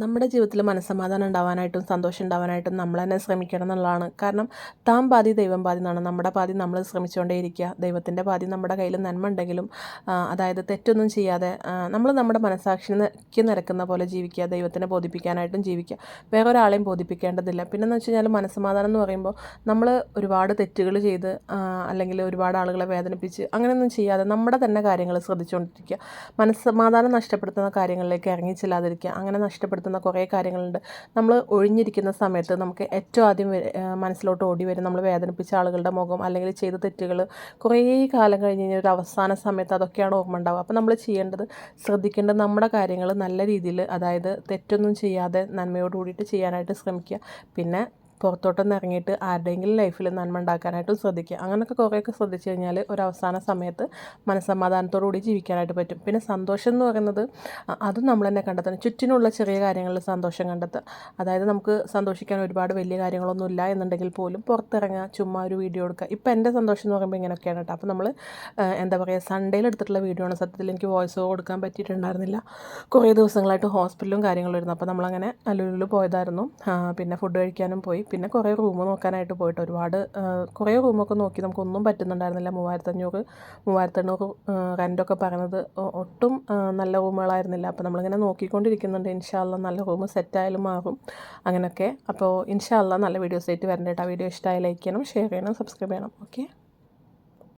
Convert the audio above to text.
നമ്മുടെ ജീവിതത്തിൽ മനസ്സമാധാനം ഉണ്ടാവാനായിട്ടും സന്തോഷം ഉണ്ടാവാനായിട്ടും നമ്മൾ തന്നെ ശ്രമിക്കണം എന്നുള്ളതാണ്. കാരണം താൻ പാതി ദൈവം പാതി എന്നാണ് നമ്മുടെ പാതി നമ്മൾ ശ്രമിച്ചുകൊണ്ടേയിരിക്കുക. ദൈവത്തിന്റെ പാതി നമ്മുടെ കയ്യിൽ നന്മ ഉണ്ടെങ്കിലും അതായത് തെറ്റൊന്നും ചെയ്യാതെ നമ്മൾ നമ്മുടെ മനസ്സാക്ഷിക്ക് നിരക്കുന്ന പോലെ ജീവിക്കുക ദൈവത്തിനെ ബോധിപ്പിക്കാനായിട്ടും ജീവിക്കുക. വേറെ ഒരാളെയും ബോധിപ്പിക്കേണ്ടതില്ല. പിന്നെന്ന് വെച്ച് കഴിഞ്ഞാൽ മനസ്സമാധാനം എന്ന് പറയുമ്പോൾ നമ്മൾ ഒരുപാട് തെറ്റുകൾ ചെയ്ത് അല്ലെങ്കിൽ ഒരുപാട് ആളുകളെ വേദനിപ്പിച്ച് അങ്ങനെയൊന്നും ചെയ്യാതെ നമ്മുടെ തന്നെ കാര്യങ്ങൾ ശ്രദ്ധിച്ചുകൊണ്ടിരിക്കുക. മനസ്സമാധാനം നഷ്ടപ്പെടുത്തുന്ന കാര്യങ്ങളിലേക്ക് ഇറങ്ങിച്ചെല്ലാതിരിക്കുക അങ്ങനെ നഷ്ടപ്പെടുത്തുന്ന കുറേ കാര്യങ്ങളുണ്ട്. നമ്മൾ ഒഴിഞ്ഞിരിക്കുന്ന സമയത്ത് നമുക്ക് ഏറ്റവും ആദ്യം മനസ്സിലോട്ട് ഓടി വരും. നമ്മൾ വേദനിപ്പിച്ച ആളുകളുടെ മുഖം അല്ലെങ്കിൽ ചെയ്ത തെറ്റുകൾ കുറേ കാലം കഴിഞ്ഞ് കഴിഞ്ഞാൽ ഒരു അവസാന സമയത്ത് അതൊക്കെയാണ് ഓർമ്മ ഉണ്ടാവുക. അപ്പോൾ നമ്മൾ ചെയ്യേണ്ടത് ശ്രദ്ധിക്കേണ്ടത് നമ്മുടെ കാര്യങ്ങൾ നല്ല രീതിയിൽ അതായത് തെറ്റൊന്നും ചെയ്യാതെ നന്മയോട് കൂടിയിട്ട് ചെയ്യാനായിട്ട് ശ്രമിക്കുക. പിന്നെ പുറത്തോട്ടൊന്ന് ഇറങ്ങിയിട്ട് ആരുടെയെങ്കിലും ലൈഫിൽ നന്മ ഉണ്ടാക്കാനായിട്ടും ശ്രദ്ധിക്കുക. അങ്ങനെയൊക്കെ കുറേയൊക്കെ ശ്രദ്ധിച്ചു കഴിഞ്ഞാൽ ഒരു അവസാന സമയത്ത് മനസ്സമാധാനത്തോടു കൂടി ജീവിക്കാനായിട്ട് പറ്റും. പിന്നെ സന്തോഷം എന്ന് പറയുന്നത് അതും നമ്മൾ തന്നെ കണ്ടെത്തണം. ചുറ്റിനുള്ള ചെറിയ കാര്യങ്ങളിൽ സന്തോഷം കണ്ടെത്തുക. അതായത് നമുക്ക് സന്തോഷിക്കാൻ ഒരുപാട് വലിയ കാര്യങ്ങളൊന്നുമില്ല എന്നുണ്ടെങ്കിൽ പോലും പുറത്തിറങ്ങുക ചുമ്മാ ഒരു വീഡിയോ എടുക്കുക. ഇപ്പോൾ എന്റെ സന്തോഷം എന്ന് പറയുമ്പോൾ ഇങ്ങനെയൊക്കെയാണ് കേട്ടോ. അപ്പോൾ നമ്മൾ എന്താ പറയുക സൺഡേയിൽ എടുത്തിട്ടുള്ള വീഡിയോ ആണ്. സത്യത്തിൽ എനിക്ക് വോയിസ് കൊടുക്കാൻ പറ്റിയിട്ടുണ്ടായിരുന്നില്ല. കുറേ ദിവസങ്ങളായിട്ട് ഹോസ്പിറ്റലും കാര്യങ്ങളും ഇരുന്നു അപ്പോൾ നമ്മളങ്ങനെ അല്ലൂരിൽ പോയതായിരുന്നു. പിന്നെ ഫുഡ് കഴിക്കാനും പോയി. പിന്നെ കുറേ റൂം നോക്കാനായിട്ട് പോയിട്ട് ഒരുപാട് കുറേ റൂമൊക്കെ നോക്കി നമുക്കൊന്നും പറ്റുന്നുണ്ടായിരുന്നില്ല. മൂവായിരത്തഞ്ഞൂറ് മൂവായിരത്തഞ്ഞൂറ് റെന്റൊക്കെ പറയുന്നത് ഒട്ടും നല്ല റൂമുകളായിരുന്നില്ല. അപ്പോൾ നമ്മളിങ്ങനെ നോക്കിക്കൊണ്ടിരിക്കുന്നുണ്ട്. ഇൻഷാല്ല നല്ല റൂം സെറ്റായാലും മാറും അങ്ങനെയൊക്കെ അപ്പോൾ ഇൻഷാല്ല നല്ല വീഡിയോസ് ആയിട്ട് വരണ്ട കേട്ടോ. വീഡിയോ ഇഷ്ടമായി ലൈക്ക് ചെയ്യണം ഷെയർ ചെയ്യണം സബ്സ്ക്രൈബ് ചെയ്യണം. ഓക്കെ?